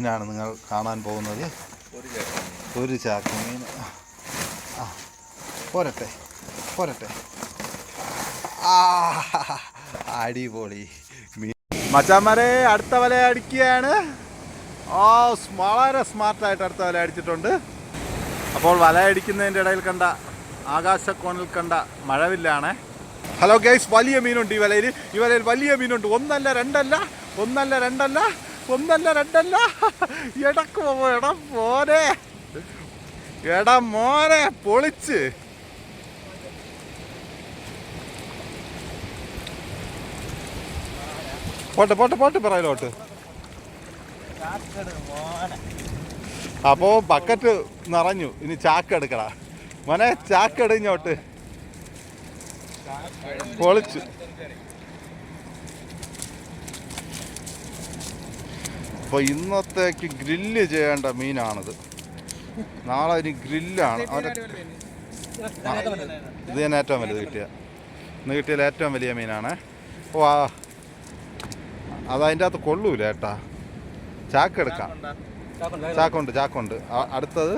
മീനാണ് നിങ്ങൾ കാണാൻ പോകുന്നത്. ഒരു ചാക്ക് മീൻ. ആ പോരട്ടെ പോരട്ടെ. ആ അടിപൊളി മീൻ. മച്ചാമാരെ അടുത്ത വല അടിക്കുകയാണ്. ഓ വളരെ സ്മാർട്ടായിട്ട് അടുത്ത വല അടിച്ചിട്ടുണ്ട്. അപ്പോൾ വല അടിക്കുന്നതിന്റെ ഇടയിൽ കണ്ട ആകാശക്കോണിൽ കണ്ട മഴവില്ലാണേ. ഹലോ ഗൈസ് വലിയ മീനുണ്ട് ഈ വലയിൽ. ഈ വലയിൽ വലിയ മീനുണ്ട്. ഒന്നല്ല രണ്ടല്ല ഒന്നല്ല രണ്ടല്ല. ഒന്നല്ല രണ്ടല്ല. എടക്ക് എടാ മോനെ. എടാ മോനെ പൊളിച്ച്. പോട്ടെ പോട്ടെ പോട്ടെ പറയലോട്ട് അപ്പോ ബക്കറ്റ് നിറഞ്ഞു. ഇനി ചാക്ക് എടുക്കടാ. മോനെ ചാക്ക് എടുഞ്ഞോട്ട് പൊളിച്ചു. അപ്പൊ ഇന്നത്തേക്ക് ഗ്രില്ല് ചെയ്യേണ്ട മീനാണിത്. നാളെ ഇനി ഗ്രില്ലാണ്. അവന്റെ ഇത് തന്നെ ഏറ്റവും വലുത് കിട്ടിയ. ഇന്ന് കിട്ടിയാൽ ഏറ്റവും വലിയ മീനാണ്. ഓ ആ അത് അതിന്റെ അകത്ത് കൊള്ളൂല ഏട്ടാ. ചാക്കെടുക്കാം ചാക്കുണ്ട് ചാക്കുണ്ട്. അടുത്തത്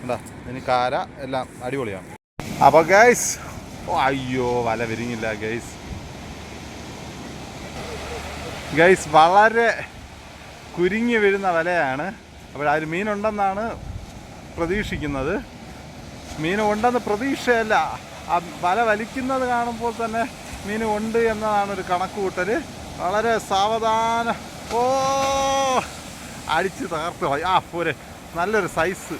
എന്താ ഇനി കാര എല്ലാം അടിപൊളിയാണ്. അപ്പോൾ ഗൈസ് ഓ അയ്യോ വല വിരിഞ്ഞില്ല ഗൈസ് ഗൈസ് വളരെ കുരുങ്ങി വരുന്ന വലയാണ്. അപ്പോൾ അതിൽ മീനുണ്ടെന്നാണ് പ്രതീക്ഷിക്കുന്നത്. മീൻ ഉണ്ടെന്ന് പ്രതീക്ഷയല്ല. ആ വല വലിക്കുന്നത് കാണുമ്പോൾ തന്നെ മീൻ ഉണ്ട് എന്നതാണ് ഒരു കണക്ക് കൂട്ടൽ വളരെ സാവധാനം ഓ! അടിച്ച് തകർത്ത് പോയി ആ പോരെ. നല്ലൊരു സൈസ്.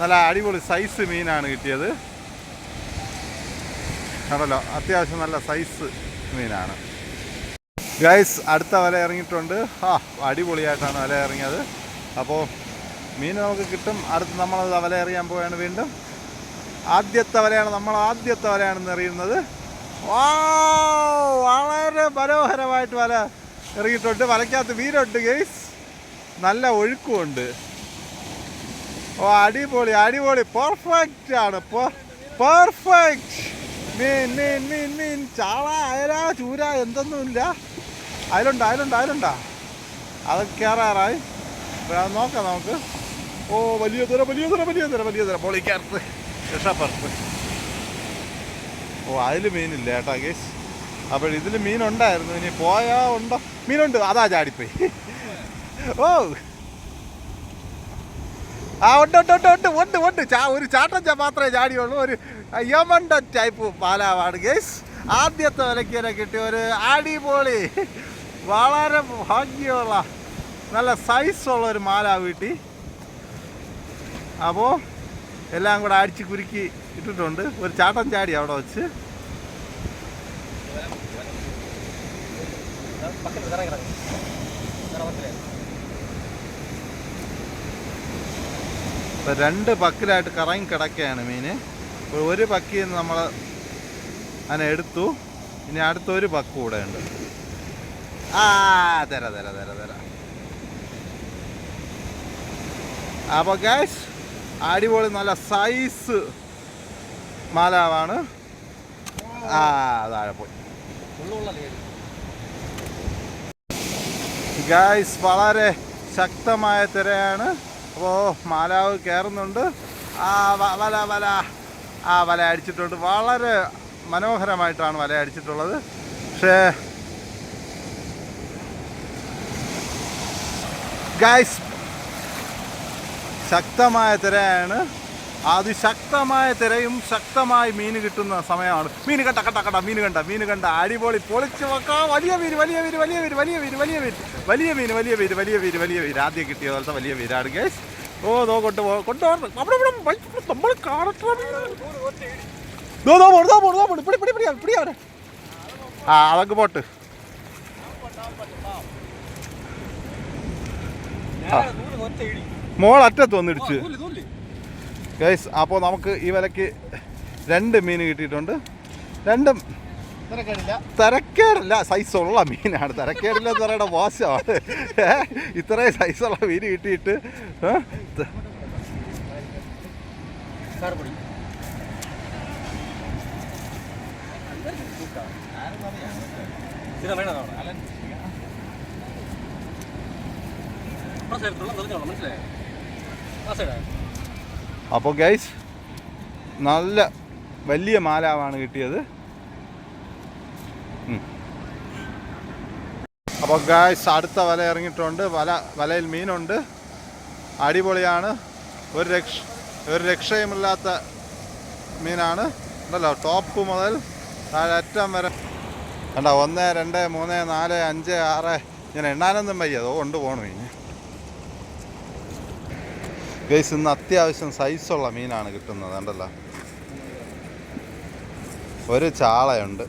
നല്ല അടിപൊളി സൈസ് മീനാണ് കിട്ടിയത്. കണ്ടല്ലോ അത്യാവശ്യം നല്ല സൈസ് മീനാണ്. ഗൈസ് അടുത്ത വല ഇറങ്ങിയിട്ടുണ്ട്. ആ അടിപൊളിയായിട്ടാണ് വല ഇറങ്ങിയത്. അപ്പോൾ മീൻ നമുക്ക് കിട്ടും. അടുത്ത് നമ്മളത് വല എറിയാൻ പോവുകയാണ് വീണ്ടും. ആദ്യത്തെ വലയാണ് നമ്മൾ ആദ്യത്തെ വലയാണെന്ന് അറിയുന്നത് വാ വളരെ മനോഹരമായിട്ട് വല ഇറങ്ങിയിട്ടുണ്ട് വലയ്ക്കകത്ത് വീരുണ്ട് ഗൈസ് നല്ല ഒഴുക്കുമുണ്ട്. ഓ അടിപൊളി അടിപൊളി. പെർഫെക്റ്റ് ആണ്. പെർഫെക്റ്റ് മീൻ മീൻ മീൻ മീൻ. ചാള അയല ചൂര എന്തൊന്നുമില്ല. അതിലുണ്ട് അതിലുണ്ട് അതിലുണ്ടാ അത് കയറാറായി നോക്കാം നമുക്ക്. ഓ വലിയ ദൂരം വലിയ ദൂരം വലിയ ദൂരം വലിയ ദൂരം. പൊളിക്കറുത്ത് രക്ഷപ്പുറത്ത് ഓ അതിൽ മീനില്ല കേട്ടോ കേസ് അപ്പോൾ ഇതിൽ മീനുണ്ടായിരുന്നു. ഇനി പോയാ ഉണ്ടോ? മീനുണ്ട്. അതാ ചാടിപ്പോയി. ഓ. ആ ഉണ്ട് ഉണ്ട് ഉണ്ട് ഉണ്ട് ഉണ്ട് ഉണ്ട്. ചാ ഒരു ചാട്ടം മാത്രമേ ചാടിയുള്ളൂ. ഒരു യമണ്ട ടൈപ്പ് പാലാവാണ് ഗേസ് ആദ്യത്തെ വിലക്കിനെ കിട്ടിയ ഒരു അടിപൊളി വളരെ ഭാഗ്യമുള്ള നല്ല സൈസുള്ള ഒരു മാല വീട്ടി. അപ്പോൾ എല്ലാം കൂടെ അടിച്ച് കുരുക്കി ഇട്ടിട്ടുണ്ട്. ഒരു ചാട്ടം ചാടി അവിടെ വെച്ച്. ഇപ്പം രണ്ട് പക്കിലായിട്ട് കറങ്ങി കിടക്കുകയാണ് മീൻ ഒരു പക്കിന്ന് നമ്മൾ അതിനെ എടുത്തു. ഇനി അടുത്തൊരു പക്ക് കൂടെ ഉണ്ട്. ആ തര തര തര തര. അപ്പോൾ അടിപൊളി നല്ല സൈസ് മാലാവാണ്. ആ താഴെ പോയി. ഗായ്സ് വളരെ ശക്തമായ തിരയാണ്. അപ്പോൾ മാലാവ് കയറുന്നുണ്ട് ആ വല വല. ആ വല അടിച്ചിട്ടുണ്ട്. വളരെ മനോഹരമായിട്ടാണ് വല അടിച്ചിട്ടുള്ളത്. പക്ഷേ ഗായ്സ് ശക്തമായ തിരയാണ്. അതിശക്തമായ തിരയും ശക്തമായി മീൻ കിട്ടുന്ന സമയമാണ്. മീൻ കണ്ട കണ്ട കണ്ട മീൻ കണ്ട മീൻ കണ്ട. അടിപൊളി പൊളിച്ച് വെക്കാം വലിയ മീൻ വലിയ മീൻ വലിയ മീൻ വലിയ മീൻ വലിയ മീൻ. വലിയ മീൻ വലിയ മീൻ വലിയ മീൻ വലിയ മീൻ. ആദ്യം കിട്ടിയ പോലത്തെ വലിയ മീനാണ് ഗേസ് ഓ നോ കൊണ്ട് കൊണ്ട് അവിടെ ഇവിടെ നമ്മൾ കാണട്ടോ. ദോ ദോ ദോ ദോ. പിടി പിടി പിടി പിടി ആ അതൊക്കെ പോട്ട്. മോൾ അറ്റത്ത് വന്നിടിച്ച്. ഗൈസ് അപ്പോൾ നമുക്ക് ഈ വിലക്ക് രണ്ട് മീൻ കിട്ടിയിട്ടുണ്ട്. രണ്ടും തരക്കേടില്ല. സൈസുള്ള മീനാണ്. തിരക്കേടില്ല തറയുടെ വാശമാണ് മോശമാണ്? ഇത്രയും സൈസുള്ള മീൻ കിട്ടിയിട്ട് ഏ? ത- അപ്പുറം അപ്പോൾ ഗൈസ് നല്ല വലിയ മാലാവാണ് കിട്ടിയത്. അപ്പോൾ ഗൈസ് അടുത്ത വല ഇറങ്ങിയിട്ടുണ്ട്. വല വലയിൽ മീനുണ്ട്. അടിപൊളിയാണ്. ഒരു രക്ഷ ഒരു രക്ഷയുമില്ലാത്ത മീനാണ്. ഉണ്ടല്ലോ ടോപ്പ് മുതൽ അറ്റം വരെ. കണ്ട ഒന്ന് രണ്ട് മൂന്ന് നാല് അഞ്ച് ആറ്. ഇങ്ങനെ എണ്ണാനൊന്നും വയ്യ. അതോ കൊണ്ട് ഇനി. ഗൈസ് ഇന്ന് അത്യാവശ്യം സൈസുള്ള മീനാണ് കിട്ടുന്നത് കണ്ടല്ലോ. ഒരു ചാളയുണ്ട്.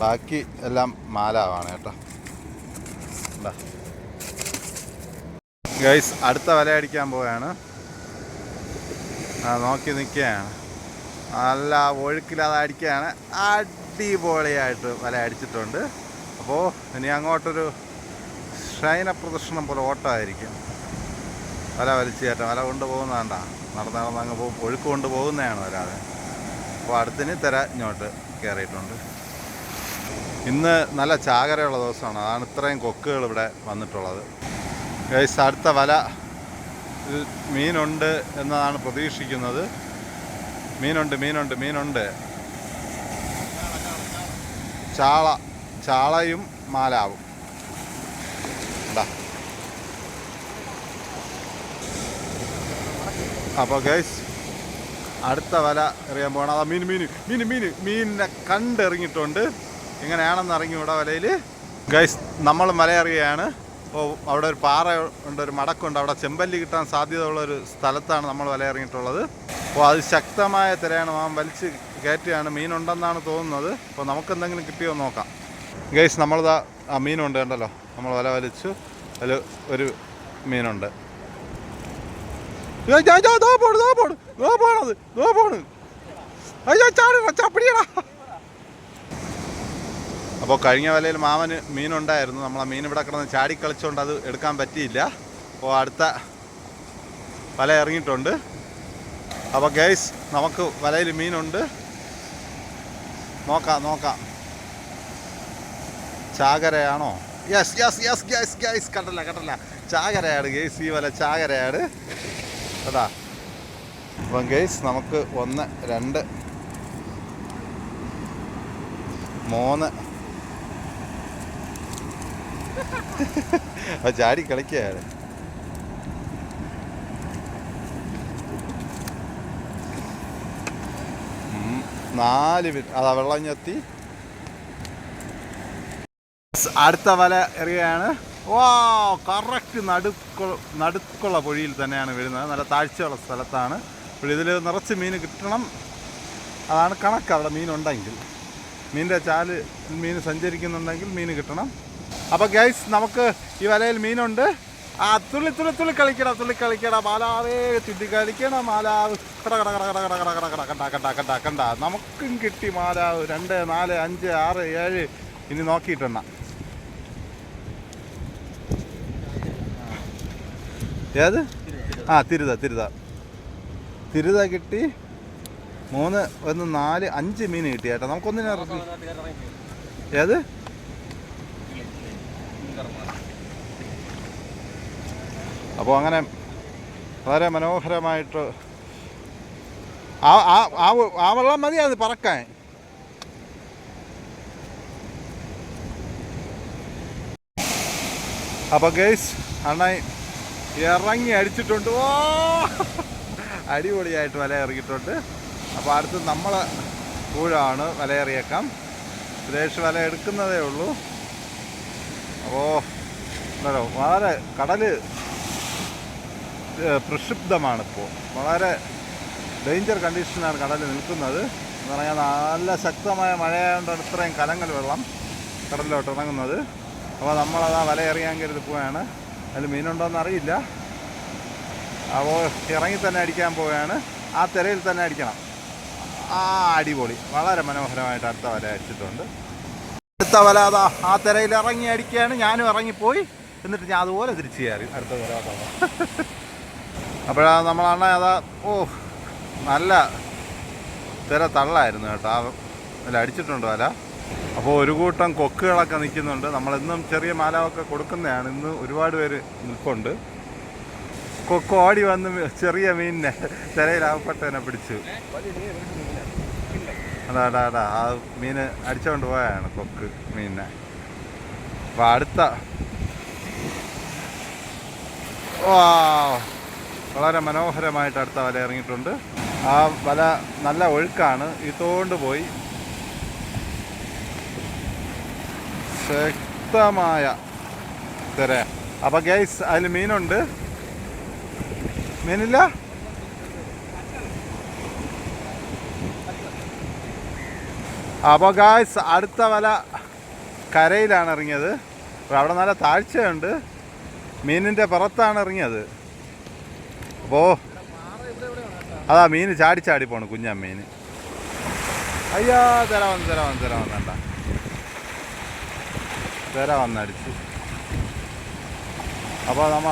ബാക്കി എല്ലാം മാലാവാണ് കേട്ടോ. ഗൈസ് അടുത്ത വല അടിക്കാൻ പോവുകയാണ് നോക്കി നിൽക്കുകയാണ് നല്ല ഒഴുക്കില്ലാതെ അടിക്കുകയാണ്. അടിപൊളിയായിട്ട് വല അടിച്ചിട്ടുണ്ട്. അപ്പോൾ ഇനി അങ്ങോട്ടൊരു ശയന പ്രദർശനം പോലെ ഓട്ടമായിരിക്കും. വല വലിച്ചു കയറ്റം വല കൊണ്ട്. പോകുന്നതാണ്ട നടന്ന് നടന്ന് അങ്ങ് പോകും. ഒഴുക്ക് കൊണ്ട് പോകുന്നതാണ് വരാതെ. അപ്പോൾ അടുത്തിന് തിര ഇങ്ങോട്ട് കയറിയിട്ടുണ്ട്. ഇന്ന് നല്ല ചാകരയുള്ള ദിവസമാണ്. അതാണ് ഇത്രയും കൊക്കുകൾ ഇവിടെ വന്നിട്ടുള്ളത്. ഗൈസ് അടുത്ത വല. മീനുണ്ട് എന്നതാണ് പ്രതീക്ഷിക്കുന്നത്. മീനുണ്ട് മീനുണ്ട് മീനുണ്ട്. ചാള ചാളയും മാലാവും. അപ്പോൾ ഗൈസ് അടുത്ത വല എറിയാൻ പോകണം അതാ മീൻ മീൻ മീൻ മീൻ മീനിനെ കണ്ടിറങ്ങിയിട്ടുണ്ട് എങ്ങനെയാണെന്ന് ഇവിടെ വലയിൽ ഗൈസ് നമ്മൾ മല എറിയുകയാണ് അപ്പോൾ അവിടെ ഒരു പാറ ഉണ്ട് ഒരു മടക്കുണ്ട്. അവിടെ ചെമ്പല്ലി കിട്ടാൻ സാധ്യതയുള്ള ഒരു സ്ഥലത്താണ് നമ്മൾ വല ഇറങ്ങിയിട്ടുള്ളത് അപ്പോൾ അത് ശക്തമായ തിരയാണ്. ആ വലിച്ച് കയറ്റിയാണ് മീനുണ്ടെന്നാണ് തോന്നുന്നത്. അപ്പോൾ നമുക്ക് എന്തെങ്കിലും കിട്ടിയോ നോക്കാം. ഗൈസ് നമ്മളിതാ ആ മീനുണ്ട് കണ്ടല്ലോ. നമ്മൾ വല വലിച്ചു. അതിൽ ഒരു മീനുണ്ട്. ദോ. അപ്പോൾ കഴിഞ്ഞ വലയിൽ മാമന് മീനുണ്ടായിരുന്നു. നമ്മൾ മീൻ ഇവിടെ കിടന്ന് ചാടി കളിച്ചുകൊണ്ട് അത് എടുക്കാൻ പറ്റിയില്ല. അപ്പോൾ അടുത്ത വല ഇറങ്ങിയിട്ടുണ്ട്. അപ്പോൾ ഗൈസ് നമുക്ക് വലയിൽ മീനുണ്ട്. നോക്കാം നോക്കാം. ചാകരയാണോ? Yes yes yes guys guys കണ്ടല്ല കണ്ടല്ല. ചാകരയാട് ഗൈസ് ഈ വല ചാകരയാണ് അതാ അപ്പം ഗൈസ് നമുക്ക് ഒന്ന് രണ്ട് മൂന്ന്. ചാടി കളിക്കുകയാണ്. നാല് മിനിറ്റ് അതാ വെള്ളം ഞെത്തി. അടുത്ത വല എറിയുകയാണ്. വാ കറക്റ്റ് നടുക്കൊ നടുക്കുള്ള പൊഴിയിൽ തന്നെയാണ് വരുന്നത്. നല്ല താഴ്ചയുള്ള സ്ഥലത്താണ്. അപ്പോൾ ഇതിൽ നിറച്ച് മീൻ കിട്ടണം. അതാണ് കണക്ക്. അവിടെ മീനുണ്ടെങ്കിൽ. മീനിന്റെ ചാൽ മീൻ സഞ്ചരിക്കുന്നുണ്ടെങ്കിൽ മീൻ കിട്ടണം. അപ്പോൾ ഗൈസ് നമുക്ക് ഈ വലയിൽ മീനുണ്ട്. ആ തുള്ളി തുള്ളി തുള്ളി കളിക്കട തുള്ളി കളിക്കട. മാലാവേ തുള്ളി കളിക്കണം മാലാവ്. കട കട കട കട കട കട കട. കണ്ട കണ്ട കണ്ട കണ്ട. നമുക്കും കിട്ടി മാലാവ്. രണ്ട് നാല് അഞ്ച് ആറ് ഏഴ്. ഇനി നോക്കിയിട്ടെണ്ണ ഏത്? ആ തിരുത തിരുത. തിരുത കിട്ടി. മൂന്ന് ഒന്ന് നാല് അഞ്ച് മീൻ കിട്ടി ചേട്ടാ നമുക്കൊന്നിനെ ഇറക്കി. ഏത്? അപ്പോൾ അങ്ങനെ വളരെ മനോഹരമായിട്ട് ആ ആ ആ വെള്ളം മതി അത് പറക്കാൻ. അപ്പോൾ ഗേസ് അണ്ണായി ഇറങ്ങി അടിച്ചിട്ടുണ്ട്. ഓ! അടിപൊളിയായിട്ട് വല ഇറങ്ങിയിട്ടുണ്ട് അപ്പോൾ അടുത്ത് നമ്മൾ കൂഴാണ് വല എറിയേക്കാം സുരേഷ് വല എടുക്കുന്നതേ ഉള്ളൂ. അപ്പോൾ എന്താണോ വളരെ കടൽ പ്രക്ഷുബ്ധമാണ് ഇപ്പോൾ വളരെ ഡേഞ്ചർ കണ്ടീഷനാണ് കടൽ നിൽക്കുന്നത്. എന്ന് പറഞ്ഞാൽ നല്ല ശക്തമായ മഴയായതുകൊണ്ടാണ് ഇത്രയും കലങ്ങൽ വെള്ളം കടലിലോട്ട് ഇറങ്ങുന്നത്. അപ്പോൾ നമ്മളത് ആ വല എറിയാൻ കരുതി പോവുകയാണ് അതിൽ മീനുണ്ടോയെന്ന് അറിയില്ല. അപ്പോൾ ഇറങ്ങി തന്നെ അടിക്കാൻ പോവുകയാണ്. ആ തിരയിൽ തന്നെ അടിക്കണം. ആ അടിപൊളി. വളരെ മനോഹരമായിട്ട് അടുത്ത വല അടിച്ചിട്ടുണ്ട്. അടുത്ത വല അതാ ആ തിരയിൽ ഇറങ്ങി അടിക്കുകയാണ്. ഞാനും ഇറങ്ങിപ്പോയി. എന്നിട്ട് ഞാൻ അതുപോലെ തിരിച്ചു കയറി. അടുത്ത വല അപ്പോഴാ നമ്മളാണ് അതാ ഓ നല്ല തിര തള്ളായിരുന്നു കേട്ടോ. ആ വല അടിച്ചിട്ടുണ്ട് വല. അപ്പോൾ ഒരു കൂട്ടം കൊക്കുകളൊക്കെ നിൽക്കുന്നുണ്ട്. നമ്മളെന്നും ചെറിയ മാലാവൊക്കെ കൊടുക്കുന്നതാണ്. ഇന്ന് ഒരുപാട് പേര് നിൽപ്പുണ്ട്. കൊക്ക് ഓടി വന്ന് ചെറിയ മീനിനെ തിരയിലാവപ്പെട്ടതിനെ പിടിച്ചു. അതാ അടാ ആ മീന് അടിച്ചുകൊണ്ട് പോയാണ് കൊക്ക് മീനിനെ. അപ്പം അടുത്ത. വളരെ മനോഹരമായിട്ട് അടുത്ത വല ഇറങ്ങിയിട്ടുണ്ട്. ആ വല നല്ല ഒഴുക്കാണ്. ഇതുകൊണ്ട് പോയി. ശക്തമായ തിര. അപ്പൊ ഗൈസ് അതിൽ മീനുണ്ട്. മീനില്ല? അപ്പോൾ ഗായ്സ് അടുത്ത വല കരയിലാണ് ഇറങ്ങിയത്. അവിടെ നല്ല താഴ്ചയുണ്ട്. മീനിന്റെ പുറത്താണ് ഇറങ്ങിയത്. അപ്പോൾ അതാ മീൻ ചാടി ചാടി പോണു കുഞ്ഞാ മീൻ. അയ്യാ തര വന്ന് തര വന്ന് തര വന്നണ്ട തര വന്നടിച്ച്. അപ്പോൾ നമ്മ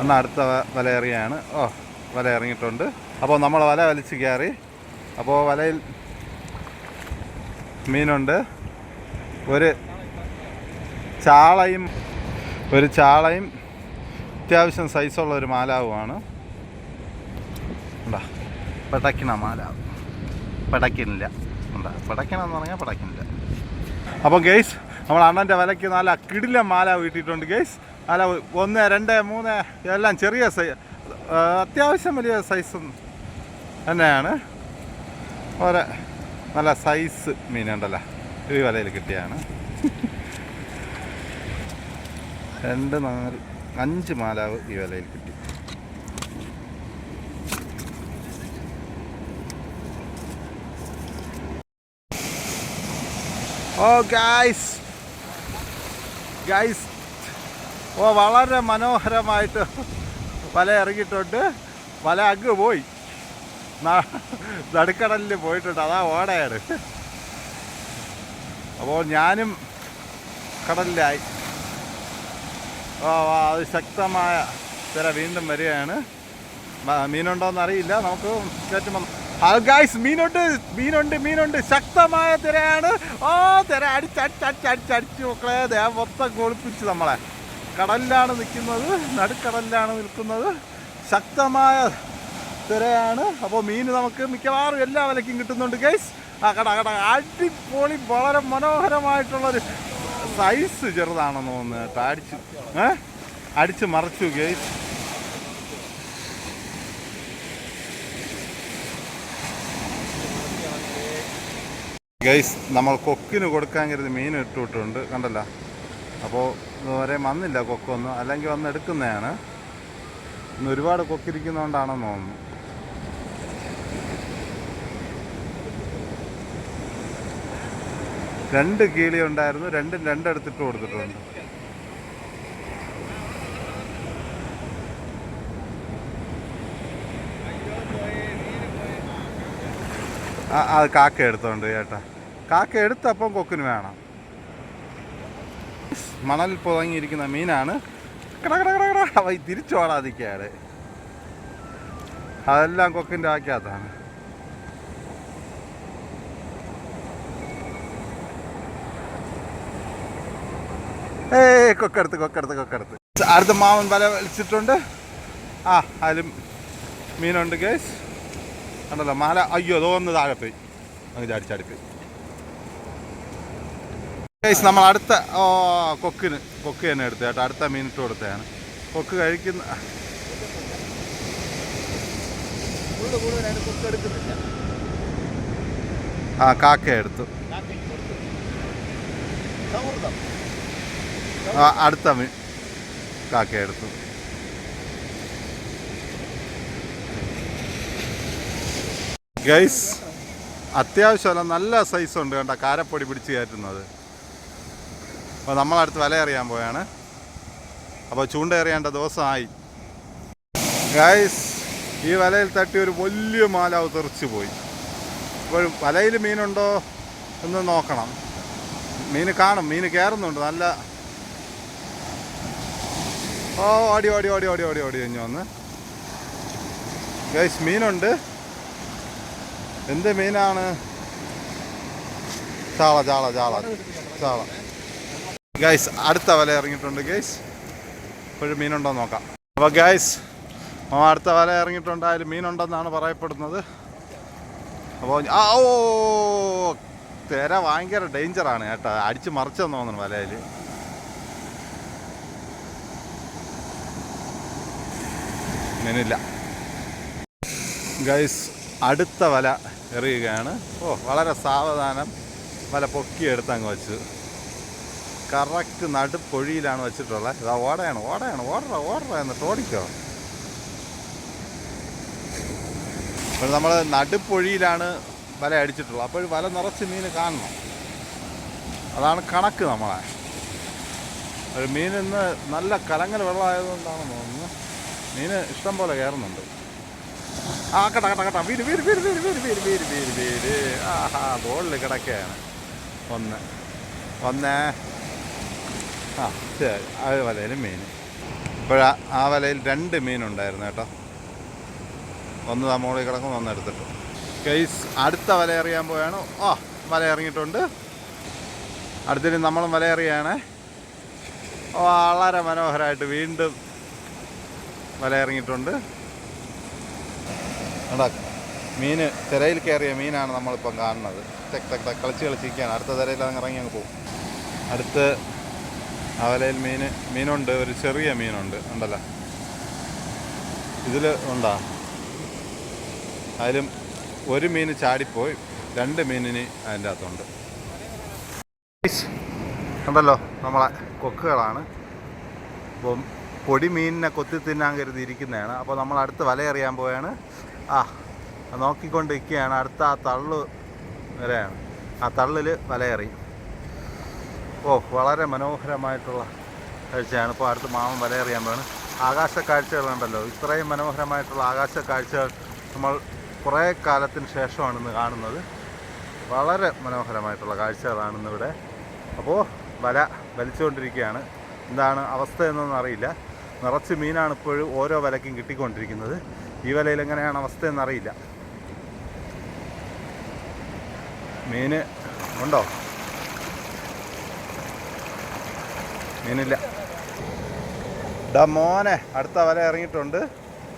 എന്നാൽ അടുത്ത വല ഓ വല ഇറങ്ങിയിട്ടുണ്ട് അപ്പോൾ നമ്മൾ വല വലിച്ച് കയറി അപ്പോൾ വലയിൽ മീനുണ്ട്. ഒരു ചാളയും ഒരു ചാളയും അത്യാവശ്യം സൈസുള്ള ഒരു മാലാവുമാണ്. ഉണ്ടാ? പടക്കണ മാലാവ്. പടക്കണില്ല ഉണ്ടാ. പടക്കണം എന്ന് പറഞ്ഞാൽ പടക്കണില്ല അപ്പോൾ ഗെയ്സ് നമ്മൾ അണ്ണന്റെ വിലയ്ക്ക് നല്ല കിടില മാല വീട്ടിയിട്ടുണ്ട് ഗെയ്സ് അല്ല ഒന്ന് രണ്ട് മൂന്ന് എല്ലാം ചെറിയ സൈ അത്യാവശ്യം വലിയ സൈസ് തന്നെയാണ്. ഓരോ നല്ല സൈസ് മീനുണ്ടല്ലോ ഈ വിലയിൽ കിട്ടിയാണ്. രണ്ട് നാല് അഞ്ച് മാലാവ് ഈ വിലയിൽ കിട്ടി. ഓ ഗായ്സ് ഗായ്സ് ഓ വളരെ മനോഹരമായിട്ട് വല ഇറങ്ങിയിട്ടുണ്ട്. വല അങ്ങ് പോയി. നടുക്കടലിൽ പോയിട്ടുണ്ട്. അതാ ഓടയാണ് അപ്പോൾ ഞാനും കടലിലായി. ഓ ആ, അത് ശക്തമായ തിര വീണ്ടും വരികയാണ്. മീനുണ്ടോയെന്നറിയില്ല നമുക്ക് കയറ്റുമ്പോൾ ഗായ്സ് മീനുണ്ട് മീനുണ്ട് മീനുണ്ട്. ശക്തമായ തിരയാണ്. ഓ തിര അടിച്ചടിച്ചടിച്ചടിച്ചടിച്ച് മക്കളെ. ദേ മൊത്തം കൊളിപ്പിച്ച് നമ്മളെ. കടലിലാണ് നിൽക്കുന്നത്. നടുക്കടലിലാണ് നിൽക്കുന്നത്. ശക്തമായ തിരയാണ്. അപ്പോൾ മീൻ നമുക്ക് മിക്കവാറും എല്ലാ വിലക്കും കിട്ടുന്നുണ്ട് ഗൈസ് ആ കട കട. അടിപൊളി വളരെ മനോഹരമായിട്ടുള്ളൊരു സൈസ് ചെറുതാണെന്ന് തോന്നുന്നു കേട്ടോ. അടിച്ച് ഏ? അടിച്ച് മറച്ചു ഗൈസ് ഗൈസ് നമ്മൾ കൊക്കിന് കൊടുക്കാൻ കരുതി മീൻ ഇട്ടിട്ടുണ്ട് കണ്ടല്ല. അപ്പോൾ ഇതുവരെ വന്നില്ല കൊക്കൊന്നും. അല്ലെങ്കിൽ വന്ന് എടുക്കുന്നതാണ്. ഇന്ന് ഒരുപാട് കൊക്കിരിക്കുന്നതുകൊണ്ടാണെന്ന് തോന്നുന്നു. രണ്ട് കീളി ഉണ്ടായിരുന്നു. രണ്ടും രണ്ടെടുത്തിട്ട് കൊടുത്തിട്ടുണ്ട്. ആ അത് കാക്ക എടുത്തോണ്ട് ചേട്ടാ കാക്ക എടുത്തപ്പം കൊക്കിന് വേണം. മണലിൽ പുതങ്ങിയിരിക്കുന്ന മീനാണ്. കട കട കട കട. അവ തിരിച്ചോടാതിക്കാട് അതെല്ലാം കൊക്കിന്റെ ആക്കിയകത്താണ്. ഏ കൊക്കെടുത്ത് കൊക്കെടുത്ത് കൊക്കെടുത്ത്. അടുത്ത മാവൻ വല വലിച്ചിട്ടുണ്ട്. ആ അതിലും മീനുണ്ട് കേസ് കണ്ടല്ലോ മാല. അയ്യോ തോന്ന് താഴെ പോയി. അങ്ങ് ചാടി ചാടിപ്പോയി കേസ് നമ്മൾ അടുത്ത കൊക്കിന് കൊക്ക് തന്നെ എടുത്ത കേട്ടോ. അടുത്ത മീനിട്ട് കൊടുത്തതാണ്. കൊക്ക് കഴിക്കുന്ന ആ കാക്ക എടുത്തു. ആ അടുത്ത മീൻ. കാക്ക എടുത്തു. ഗൈസ് അത്യാവശ്യമല്ല നല്ല സൈസ് ഉണ്ട് കണ്ട? കാരപ്പൊടി പിടിച്ച് കയറ്റുന്നത്. അപ്പോൾ നമ്മളടുത്ത് വില അറിയാൻ പോയാണ്. അപ്പോൾ ചൂണ്ട എറിയേണ്ട ദിവസമായി. ഗായ്സ് ഈ വലയിൽ തട്ടി ഒരു വലിയ മാലാവ് തെറിച്ച് പോയി. അപ്പോൾ വലയിൽ മീനുണ്ടോ എന്ന് നോക്കണം. മീൻ കാണും മീൻ കയറുന്നുണ്ട് നല്ല ഓ ഓടി ഓടി ഓടി ഓടി ഓടി ഓടി കഴിഞ്ഞു വന്ന്. ഗൈസ് മീനുണ്ട്. എന്ത് മീനാണ്? ചാള ചാള ചാള ചാള. ഗൈസ് അടുത്ത വല ഇറങ്ങിയിട്ടുണ്ട് ഗൈസ് ഇപ്പോഴും മീനുണ്ടോ നോക്കാം. അപ്പോൾ ഗൈസ് അടുത്ത വല ഇറങ്ങിയിട്ടുണ്ട് അതിൽ മീനുണ്ടെന്നാണ് പറയപ്പെടുന്നത്. അപ്പോൾ ആ ഓ തിര ഭയങ്കര ഡേഞ്ചറാണ് കേട്ടോ. അടിച്ച് മറിച്ചെന്ന് തോന്നുന്നു വലയിൽ മീനില്ല. ഗൈസ് അടുത്ത വല എറിയുകയാണ്. ഓ വളരെ സാവധാനം വല പൊക്കിയെടുത്ത് അങ്ങ് വെച്ചു. കറക്റ്റ് നടുപ്പൊഴിയിലാണ് വെച്ചിട്ടുള്ളത്. ഇതാ ഓടയാണ് ഓടയാണ് ഓടറ ഓടറ എന്നിട്ട് ഓടിക്കോ അപ്പോൾ നമ്മൾ നടുപ്പൊഴിയിലാണ് വല അടിച്ചിട്ടുള്ളത്. അപ്പോൾ വല നിറച്ച് മീൻ കാണണം. അതാണ് കണക്ക് നമ്മളെ. ഒരു മീൻ ഇന്ന് നല്ല കലങ്ങൽ വെള്ളമായതുകൊണ്ടാണെന്ന് തോന്നുന്നു. മീൻ ഇഷ്ടം പോലെ കയറുന്നുണ്ട്. ആ കട്ട കട്ട കട്ട. വീര് വീര് വീര് വീര് വീര് വീര് വീര് വീര് വീര് ആഹാ ബോളിൽ കിടക്കുകയാണ്. ഒന്ന് ഒന്ന്. ആ ശരി. ആ വലയിൽ മീൻ. ഇപ്പോഴാ ആ വലയിൽ രണ്ട് മീനുണ്ടായിരുന്നു കേട്ടോ. ഒന്ന് തമോളി കിടക്കും ഒന്ന് എടുത്തിട്ടു. കേസ് അടുത്ത വല എറിയാൻ പോയാണ് ഓ വല ഇറങ്ങിയിട്ടുണ്ട് അടുത്തിട്ട് നമ്മളും വല എറിയാണ്. വളരെ മനോഹരമായിട്ട് വീണ്ടും വല ഇറങ്ങിയിട്ടുണ്ട് മീൻ തിരയിൽ കയറിയ മീനാണ് നമ്മളിപ്പം കാണുന്നത്. തെക്ക് തെക്ക് തെക്ക് കളിച്ച് കളിച്ചിരിക്കുകയാണ് അടുത്ത തിരയിൽ അങ്ങ് ഇറങ്ങി അങ്ങ് പോകും. അടുത്ത് മീന് മീൻ മീനുണ്ട് ഒരു ചെറിയ മീനുണ്ട് ഉണ്ടല്ലോ. ഇതിൽ ഉണ്ടാ? അതിലും ഒരു മീൻ ചാടിപ്പോയി രണ്ട് മീനിന് അതിന്റെ അകത്തുണ്ട്. ഉണ്ടല്ലോ നമ്മളെ കൊക്കുകളാണ്. അപ്പം പൊടി മീനിനെ കൊത്തി തിന്നാൻ കരുതി ഇരിക്കുന്നതാണ് അപ്പോൾ നമ്മൾ അടുത്ത് വലയെറിയാൻ പോയാണ് ആ നോക്കിക്കൊണ്ടിരിക്കുകയാണ്. അടുത്ത ആ തള്ളു വരെയാണ്. ആ തള്ളിൽ വലയെറി. ഓ വളരെ മനോഹരമായിട്ടുള്ള കാഴ്ചയാണ്. ഇപ്പോൾ അടുത്ത് മാമൻ വലയെറിയാൻ വേണം ആകാശ കാഴ്ചകളുണ്ടല്ലോ ഇത്രയും മനോഹരമായിട്ടുള്ള ആകാശ കാഴ്ചകൾ നമ്മൾ കുറേ കാലത്തിന് ശേഷമാണ് ഇന്ന് കാണുന്നത്. വളരെ മനോഹരമായിട്ടുള്ള കാഴ്ചകളാണ് ഇന്നിവിടെ. അപ്പോൾ വല വലിച്ചുകൊണ്ടിരിക്കുകയാണ്. എന്താണ് അവസ്ഥ എന്നൊന്നും അറിയില്ല. നിറച്ച് മീനാണ് ഇപ്പോഴും ഓരോ വലയ്ക്കും കിട്ടിക്കൊണ്ടിരിക്കുന്നത്. ഈ വലയിൽ എങ്ങനെയാണ് അവസ്ഥ എന്നറിയില്ല. മീന് ഉണ്ടോ? മീനില്ല. ഡാ മോനെ അടുത്ത വല ഇറങ്ങിയിട്ടുണ്ട്.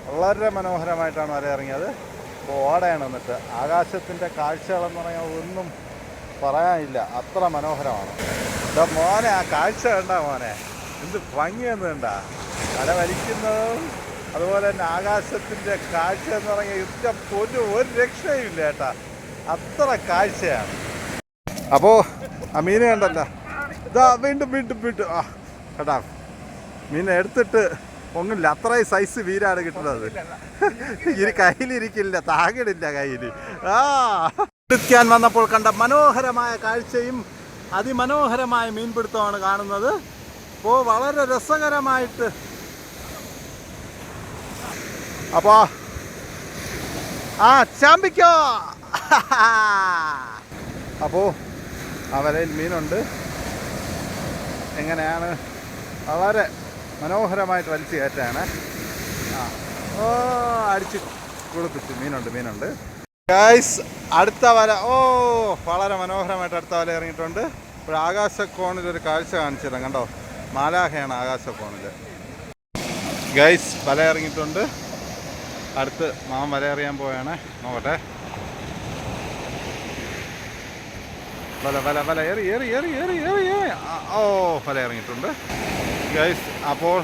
വളരെ മനോഹരമായിട്ടാണ് വല ഇറങ്ങിയത്. അപ്പോൾ ഓടയാണ് എന്നിട്ട്. ആകാശത്തിന്റെ കാഴ്ചകളെന്ന് പറഞ്ഞാൽ ഒന്നും പറയാനില്ല. അത്ര മനോഹരമാണ്. ഡാ മോനെ ആ കാഴ്ച കണ്ട മോനെ. എന്ത് ഭംഗിയൊന്നും കണ്ട. വല വലിക്കുന്നതും അതുപോലെ തന്നെ ആകാശത്തിന്റെ കാഴ്ച എന്ന് പറഞ്ഞാൽ ഇഷ്ടം ഒരു ഒരു രക്ഷയുമില്ല കേട്ടാ അത്ര കാഴ്ചയാണ്. അപ്പോൾ ആ മീന് കണ്ടല്ല. ഇതാ വീണ്ടും വീണ്ടും വീണ്ടും. ആ. കേട്ടാ മീൻ എടുത്തിട്ട് ഒന്നുമില്ല അത്രയും സൈസ് വീരാണ് കിട്ടുന്നത്. ഇനി കയ്യിലിരിക്കില്ല താകിടില്ല കയ്യിൽ. ആ. എടുക്കാൻ വന്നപ്പോൾ കണ്ട മനോഹരമായ കാഴ്ചയും അതിമനോഹരമായ മീൻപിടുത്തമാണ് കാണുന്നത്. അപ്പോൾ വളരെ രസകരമായിട്ട്. അപ്പോ ആ ചാമ്പിക്കോ. അപ്പോൾ ആ വലയിൽ മീനുണ്ട്. എങ്ങനെയാണ് വളരെ മനോഹരമായിട്ട് വലിച്ചു കയറ്റാണ്. ഓ അടിച്ച് കുളിപ്പിച്ചു. മീനുണ്ട് മീനുണ്ട്. ഗൈസ് അടുത്ത വല. ഓ വളരെ മനോഹരമായിട്ട് അടുത്ത വല ഇറങ്ങിയിട്ടുണ്ട്. ഇപ്പോൾ ആകാശക്കോണിൽ ഒരു കാഴ്ച കാണിച്ചിരുന്നു കണ്ടോ? മാലാഹയാണ് ആകാശക്കോണിൽ ഗൈസ് വല ഇറങ്ങിയിട്ടുണ്ട്. അടുത്ത് മാം വല എറിയാൻ പോവാണ്. നോക്കട്ടെ. വല വല വല. ഏറി ഏറി ഏറി ഏറി ഏറി ഓ വല ഇറങ്ങിയിട്ടുണ്ട്. ഗൈസ് അപ്പോൾ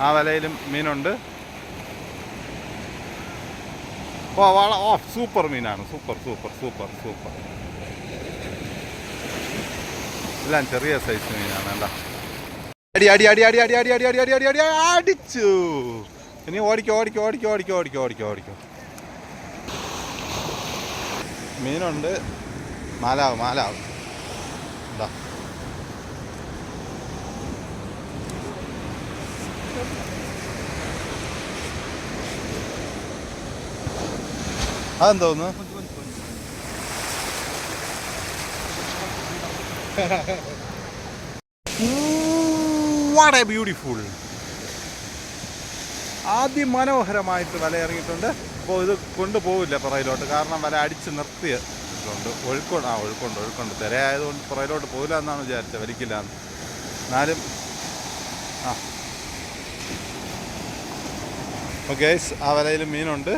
ആ വലയിലും മീനുണ്ട് ഓ വള ഓ സൂപ്പർ മീനാണ് സൂപ്പർ സൂപ്പർ സൂപ്പർ സൂപ്പർ എല്ലാം ചെറിയ സൈസ് മീനാണ് അല്ല അടി അടി അടി അടി അടി അടി അടി അടി അടി അടി അടി അടിച്ചു ഇനി ഓടിക്കോ ഓടിക്കോ ഓടിക്കോ ഓടിക്കോ ഓടിക്കോ ഓടിക്കോ ഓടിക്കോ മീനുണ്ട് മാലാവ് മാലാവ് അതെന്തോന്ന് വാട്ട് എ ബ്യൂട്ടിഫുൾ അതിമനോഹരമായിട്ട് വല ഇറങ്ങിയിട്ടുണ്ട് അപ്പോൾ ഇത് കൊണ്ടുപോകില്ല പുറയിലോട്ട് കാരണം വല അടിച്ച് നിർത്തിയിട്ടുണ്ട് ഒഴുക്കുണ്ട് ആ ഒഴുക്കുണ്ട് ഒഴുക്കുണ്ട്. തിരയായതുകൊണ്ട് പുറയിലോട്ട് പോകില്ല എന്നാണ് വിചാരിച്ചത്. വലിക്കില്ല എന്ന്. എന്നാലും ആ. ഓക്കെ ആ വലയിൽ മീനുണ്ട്.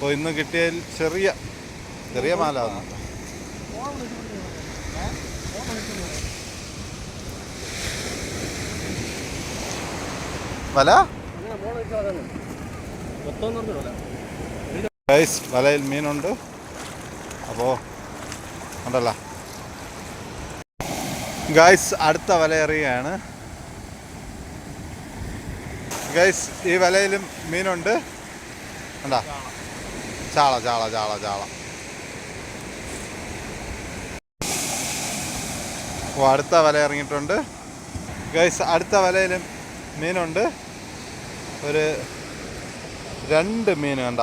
അപ്പോൾ ഇന്ന് കിട്ടിയതിൽ ചെറിയ ചെറിയ മാല വല? എന്ന് പറഞ്ഞില്ല ഗൈസ് വലയിൽ മീനുണ്ട്. അപ്പോൾ ഉണ്ടല്ലോ. ഗൈസ് അടുത്ത വല എറിയുകയാണ്. ഗൈസ് ഈ വലയിലും മീനുണ്ട്. ഉണ്ടാ ചാള ചാള ഓ അടുത്ത വല ഇറങ്ങിയിട്ടുണ്ട്. അടുത്ത വലയിലും മീനുണ്ട്. ഒരു രണ്ട് മീൻ കണ്ട.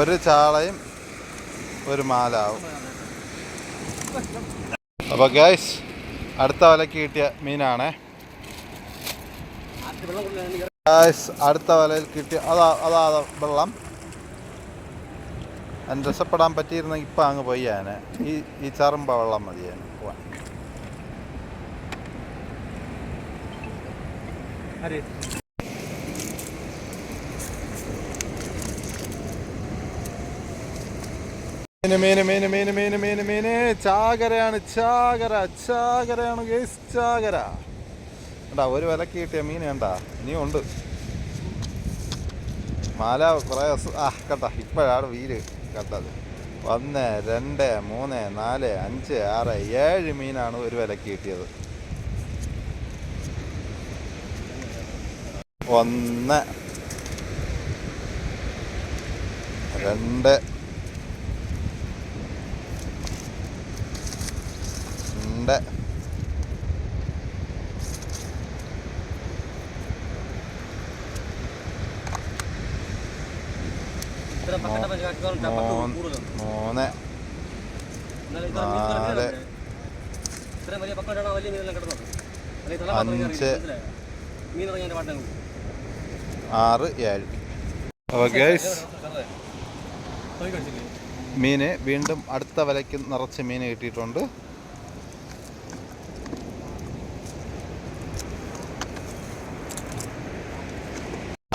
ഒരു ചാളയും ഒരു മാലാവും. അപ്പോൾ ഗൈസ് അടുത്ത വലയ്ക്ക് കിട്ടിയ മീനാണേ. അടുത്ത വലയിൽ കിട്ടി അതാ അതാ അതാ വെള്ളം. അതിന് രസപ്പെടാൻ പറ്റിയിരുന്ന ഇപ്പം അങ്ങ് പോയി ഞാൻ ഈ ഈ ചറുമ്പ വെള്ളം മതി ഞാൻ. പോവാൻ മീന് മീന് മീന് മീന് മീന് മീന് ചാകരയാണ് ചാകര ചാകരയാണ് ഗൈസ് ചാകര. കണ്ടാ ഒരു വിലക്ക് കിട്ടിയ മീൻ കണ്ടാ ഇനിയും ഉണ്ട്. മാല കുറേ ആ കണ്ടാ? ഇപ്പോഴാണ് വീര് കണ്ടത്. ഒന്ന് രണ്ട് മൂന്ന് നാല് അഞ്ച് ആറ് ഏഴ് മീനാണ് ഒരു വിലക്ക് കിട്ടിയത്. ഒന്ന് രണ്ട് ഉണ്ട് ഇത്ര പക്കത്തെ പഞ്ചായത്ത് പത്ത് മൂന്ന് കൂടുതലാണ് മൂന്ന് എന്നാലും ഇത്ര മീൻ ഇത്ര നാല്. മീനല്ലേ? ഇത്രയും വലിയ പക്കട്ടാണ് വലിയ മീനെല്ലാം കിടന്നത് അല്ലെങ്കിൽ ഇതെല്ലാം മാത്രം നാല് അഞ്ച്. ആറ് ഏഴ്. ഗൈസ് മീന് വീണ്ടും അടുത്ത വലയ്ക്ക് നിറച്ച് മീൻ കിട്ടിയിട്ടുണ്ട്.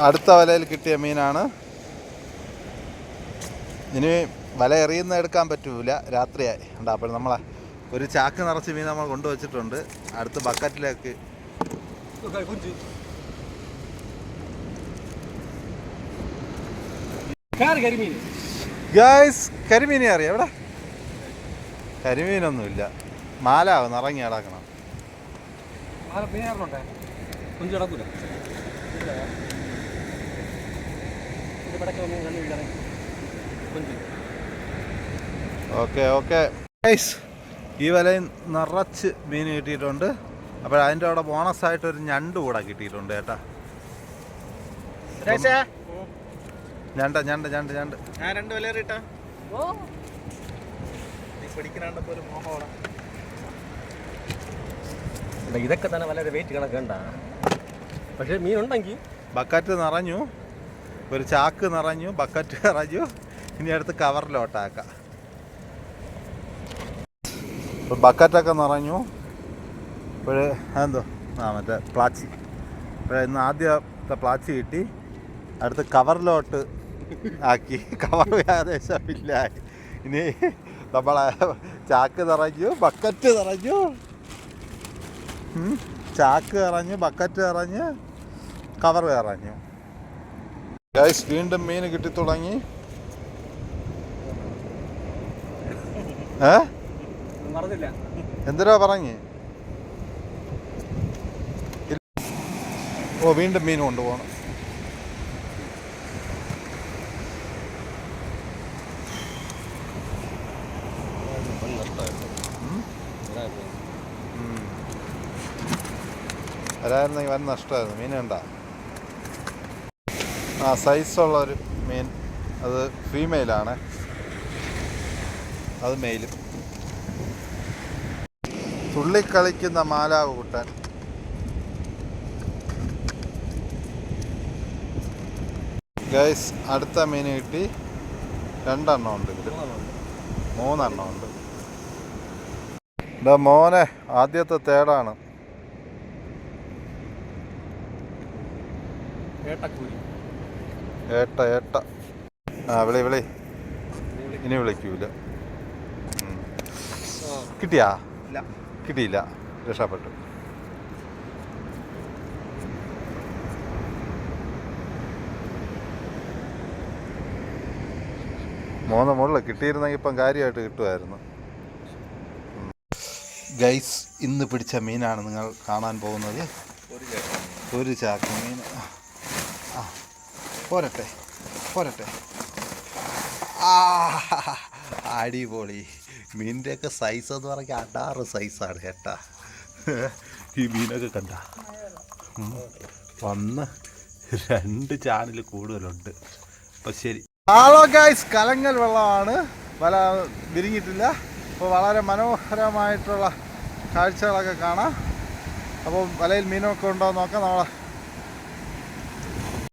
അടുത്ത വലയിൽ കിട്ടിയ മീനാണ് ഇനി വല എറിയുന്ന എടുക്കാൻ പറ്റൂല. രാത്രിയായി. ഉണ്ട് അപ്പോൾ നമ്മളെ ഒരു ചാക്ക് നിറച്ച് മീൻ നമ്മൾ കൊണ്ടുവച്ചിട്ടുണ്ട്. അടുത്ത ബക്കറ്റിലേക്ക്. ഗായ്സ് കരിമീനെ അറിയാം എവിടെ? കരിമീനൊന്നുമില്ല. മാലാവ് നിറങ്ങി കിടക്കണം ആരെ ഓക്കെ ഓക്കെ. ഗൈസ് ഈ വലയിൽ നിറച്ച് മീൻ കിട്ടിയിട്ടുണ്ട്. അപ്പോൾ അതിന്റെ അവിടെ ബോണസ് ആയിട്ട് ഒരു ഞണ്ട് കൂടെ കിട്ടിയിട്ടുണ്ട് കേട്ടാ. ഞണ്ട ഞണ്ട് ഞണ്ട് ഞണ്ട്. ഞാൻ രണ്ട് വില ഇട്ടാ ഇതൊക്കെ തന്നെ വളരെ വെയിറ്റ് കണക്കണ്ട പക്ഷേ മീൻ ഉണ്ടെങ്കിൽ ബക്കറ്റ് നിറഞ്ഞു. ഒരു ചാക്ക് നിറഞ്ഞു. ബക്കറ്റ് നിറഞ്ഞു. ഇനി അടുത്ത് കവറിലോട്ടാക്കാം. ഇപ്പോൾ ബക്കറ്റൊക്കെ നിറഞ്ഞു. ഇപ്പോൾ എന്തോ? ആ മറ്റേ പ്ലാച്ചി. ഇപ്പോൾ ഇന്ന് ആദ്യത്തെ പ്ലാച്ചി കിട്ടി. അടുത്ത് കവറിലോട്ട് ആക്കി. കവർ ഏകദേശം ഇല്ല ഇനി നമ്മളെ ചാക്ക് നിറഞ്ഞു ബക്കറ്റ് നിറഞ്ഞു. ചാക്ക് ഇറഞ്ഞു ബക്കറ്റ് ഇറഞ്ഞ് കവർ ഇറഞ്ഞു ഗൈസ് വീണ്ടും മീൻ കിട്ടി തുടങ്ങി ഏ? എന്തിനാ പറഞ്ഞ്? ഓ വീണ്ടും മീൻ കൊണ്ടുപോകണം. വരായിരുന്നെങ്കിൽ വൻ നഷ്ടമായിരുന്നു. മീൻ കണ്ട ആ സൈസുള്ള ഒരു മീൻ. അത് ഫീമെയിലാണ് അത് മെയിലും. തുള്ളിക്കളിക്കുന്ന മാലാവ് കുട്ടൻ. ഗൈസ് അടുത്ത മീൻ കിട്ടി. രണ്ടെണ്ണം ഉണ്ട് ഇതിൽ മൂന്നെണ്ണം ഉണ്ട്. ഇതാ മോനെ ആദ്യത്തെ തേടാണ്. ഏട്ട ഏട്ട. ആ വിളി വിളി. ഇനി വിളിക്കൂല. കിട്ടിയാ? കിട്ടിയില്ല. രക്ഷപ്പെട്ടു. മൂന്ന് മുകളിൽ കിട്ടിയിരുന്നെങ്കിൽ ഇപ്പം കാര്യമായിട്ട് കിട്ടുമായിരുന്നു. ഗൈസ് ഇന്ന് പിടിച്ച മീനാണ് നിങ്ങൾ കാണാൻ പോകുന്നത്. ഒരു ചാക്ക് മീൻ. ആ പോരട്ടെ പോരട്ടെ. ആ അടിപൊളി. മീനിന്റെയൊക്കെ സൈസ് എന്ന് പറഞ്ഞാൽ അടാറ് സൈസാണ് കേട്ടാ. ഈ മീനൊക്കെ കണ്ട. വന്ന് രണ്ട് ചാനൽ കൂടുതലുണ്ട്. അപ്പം ശരി. ഹലോ ഗൈസ് കലങ്ങൽ വെള്ളമാണ്. വല വിരിഞ്ഞിട്ടില്ല. അപ്പോൾ വളരെ മനോഹരമായിട്ടുള്ള കാഴ്ചകളൊക്കെ കാണാം. അപ്പോൾ വലയിൽ മീനൊക്കെ ഉണ്ടോ നോക്കാം. നമ്മളെ